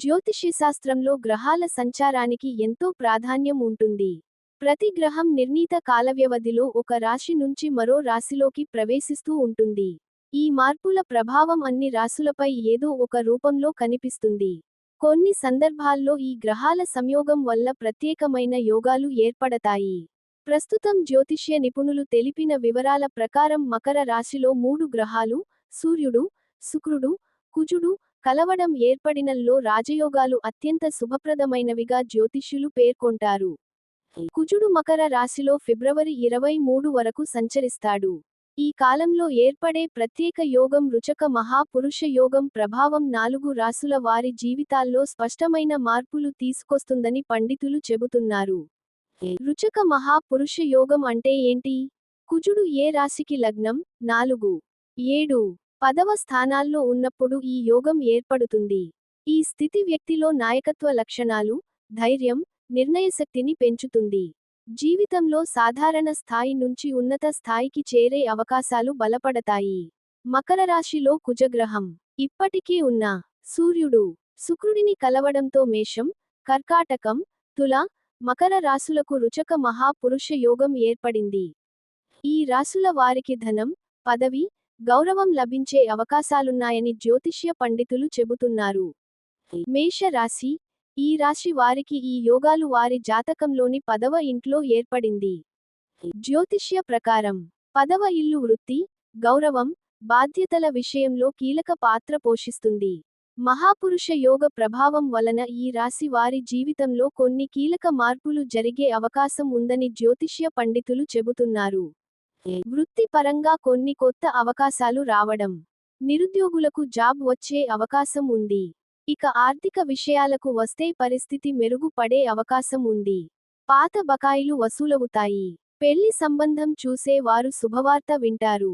జ్యోతిష్యశాస్త్రంలో గ్రహాల సంచారానికి ఎంతో ప్రాధాన్యం ఉంటుంది. ప్రతి గ్రహం నిర్ణీత కాలవ్యవధిలో ఒక రాశి నుంచి మరో రాశిలోకి ప్రవేశిస్తూ ఉంటుంది. ఈ మార్పుల ప్రభావం అన్ని రాశులపై ఏదో ఒక రూపంలో కనిపిస్తుంది. కొన్ని సందర్భాల్లో ఈ గ్రహాల సంయోగం వల్ల ప్రత్యేకమైన యోగాలు ఏర్పడతాయి. ప్రస్తుతం జ్యోతిష్య నిపుణులు తెలిపిన వివరాల ప్రకారం మకర రాశిలో మూడు గ్రహాలు సూర్యుడు శుక్రుడు కుజుడు కలవడం ఏర్పడినల్లో రాజయోగాలు అత్యంత శుభప్రదమైనవిగా జ్యోతిష్యులు పేర్కొంటారు. కుజుడు మకర రాశిలో ఫిబ్రవరి ఇరవై మూడు వరకు సంచరిస్తాడు. ఈ కాలంలో ఏర్పడే ప్రత్యేక యోగం రుచక మహాపురుష యోగం ప్రభావం నాలుగు రాసుల వారి జీవితాల్లో స్పష్టమైన మార్పులు తీసుకొస్తుందని పండితులు చెబుతున్నారు. రుచక మహాపురుష యోగం అంటే ఏంటి? కుజుడు ఏ రాశికి లగ్నం? నాలుగు. ఏడు. పదవ స్థానాల్లో ఉన్నప్పుడు ఈ యోగం ఏర్పడుతుంది. ఈ స్థితి వ్యక్తిలో నాయకత్వ లక్షణాలు ధైర్యం నిర్ణయశక్తిని పెంచుతుంది. జీవితంలో సాధారణ స్థాయి నుంచి ఉన్నత స్థాయికి చేరే అవకాశాలు బలపడతాయి. మకర రాశిలో కుజగ్రహం. ఇప్పటికీ ఉన్న సూర్యుడు శుక్రుడిని కలవడంతో మేషం కర్కాటకం తుల మకర రాశులకు రుచక మహాపురుష యోగం ఏర్పడింది. ఈ రాశుల వారికి ధనం పదవి గౌరవం లభించే అవకాశాలున్నాయని జ్యోతిష్య పండితులు చెబుతున్నారు. మేష రాశి ఈ రాశి వారికి ఈ యోగాలు వారి జాతకంలోని పదవ ఇంట్లో ఏర్పడింది. జ్యోతిష్య ప్రకారం పదవ ఇల్లు వృత్తి గౌరవం బాధ్యతల విషయంలో కీలక పాత్ర పోషిస్తుంది. మహాపురుష యోగ ప్రభావం వలన ఈ రాశి వారి జీవితంలో కొన్ని కీలక మార్పులు జరిగే అవకాశం ఉందని జ్యోతిష్య పండితులు చెబుతున్నారు. వృత్తిపరంగా కొన్ని కొత్త అవకాశాలు రావడం. నిరుద్యోగులకు జాబ్ వచ్చే అవకాశం ఉంది. ఇక ఆర్థిక విషయాలకు వస్తే పరిస్థితి మెరుగుపడే అవకాశం ఉంది. పాత బకాయిలు వసూలవుతాయి. పెళ్ళి సంబంధం చూసే వారు శుభవార్త వింటారు.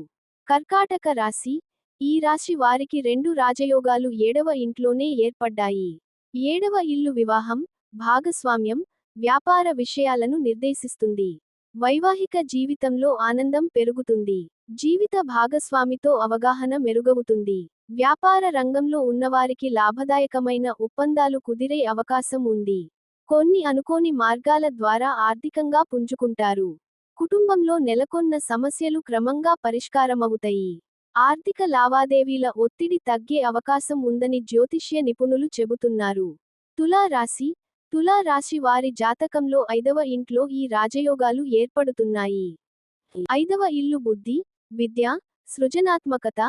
కర్కాటక రాశి ఈ రాశి వారికి రెండు రాజయోగాలు ఏడవ ఇంట్లోనే ఏర్పడ్డాయి. ఏడవ ఇల్లు వివాహం భాగస్వామ్యం వ్యాపార విషయాలను నిర్దేశిస్తుంది. వైవాహిక జీవితంలో ఆనందం పెరుగుతుంది. జీవిత భాగస్వామితో అవగాహన మెరుగవుతుంది. వ్యాపార రంగంలో ఉన్నవారికి లాభదాయకమైన ఒప్పందాలు కుదిరే అవకాశం ఉంది. కొన్ని అనుకోని మార్గాల ద్వారా ఆర్థికంగా పుంజుకుంటారు. కుటుంబంలో నెలకొన్న సమస్యలు క్రమంగా పరిష్కారమవుతాయి. ఆర్థిక లావాదేవీల ఒత్తిడి తగ్గే అవకాశం ఉందని జ్యోతిష్య నిపుణులు చెబుతున్నారు. తులా రాశి తులా రాశి వారి జాతకంలో ఐదవ ఇంట్లో ఈ రాజయోగాలు ఏర్పడుతున్నాయి. ఐదవ ఇల్లు బుద్ధి విద్య సృజనాత్మకత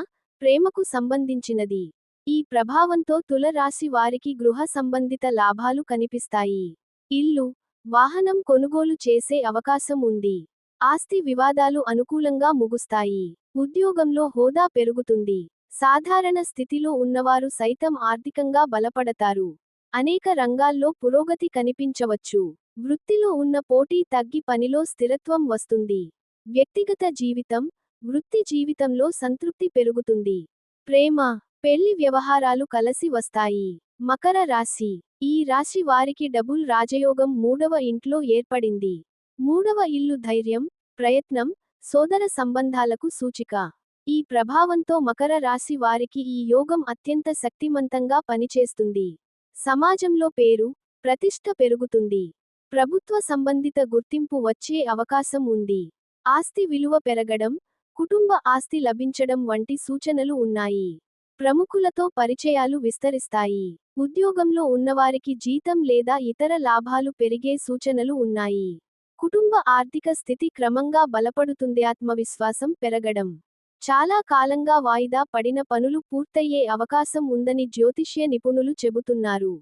ప్రేమకు సంబంధించినది. ఈ ప్రభావంతో తుల రాశి వారికి గృహ సంబంధిత లాభాలు కనిపిస్తాయి. ఇల్లు వాహనం కొనుగోలు చేసే అవకాశం ఉంది. ఆస్తి వివాదాలు అనుకూలంగా ముగుస్తాయి. ఉద్యోగంలో హోదా పెరుగుతుంది. సాధారణ స్థితిలో ఉన్నవారు సైతం ఆర్థికంగా బలపడతారు. అనేక రంగాల్లో పురోగతి కనిపించవచ్చు. వృత్తిలో ఉన్న పోటీ తగ్గి పనిలో స్థిరత్వం వస్తుంది. వ్యక్తిగత జీవితం వృత్తి జీవితంలో సంతృప్తి పెరుగుతుంది. ప్రేమ పెళ్ళి వ్యవహారాలు కలసి వస్తాయి. మకర రాశి ఈ రాశి వారికి డబుల్ రాజయోగం మూడవ ఇంట్లో ఏర్పడింది. మూడవ ఇల్లు ధైర్యం ప్రయత్నం సోదర సంబంధాలకు సూచిక. ఈ ప్రభావంతో మకర రాశి వారికి ఈ యోగం అత్యంత శక్తిమంతంగా పనిచేస్తుంది. సమాజంలో పేరు ప్రతిష్ట పెరుగుతుంది. ప్రభుత్వ సంబంధిత గుర్తింపు వచ్చే అవకాశం ఉంది. ఆస్తి విలువ పెరగడం కుటుంబ ఆస్తి లభించడం వంటి సూచనలు ఉన్నాయి. ప్రముఖులతో పరిచయాలు విస్తరిస్తాయి. ఉద్యోగంలో ఉన్నవారికి జీతం లేదా ఇతర లాభాలు పెరిగే సూచనలు ఉన్నాయి. కుటుంబ ఆర్థిక స్థితి క్రమంగా బలపడుతుంది ఆత్మవిశ్వాసం పెరగడం. చాలా కాలంగా వాయిదా పడిన పనులు పూర్తయ్యే అవకాశం ఉందని జ్యోతిష్య నిపుణులు చెబుతున్నారు.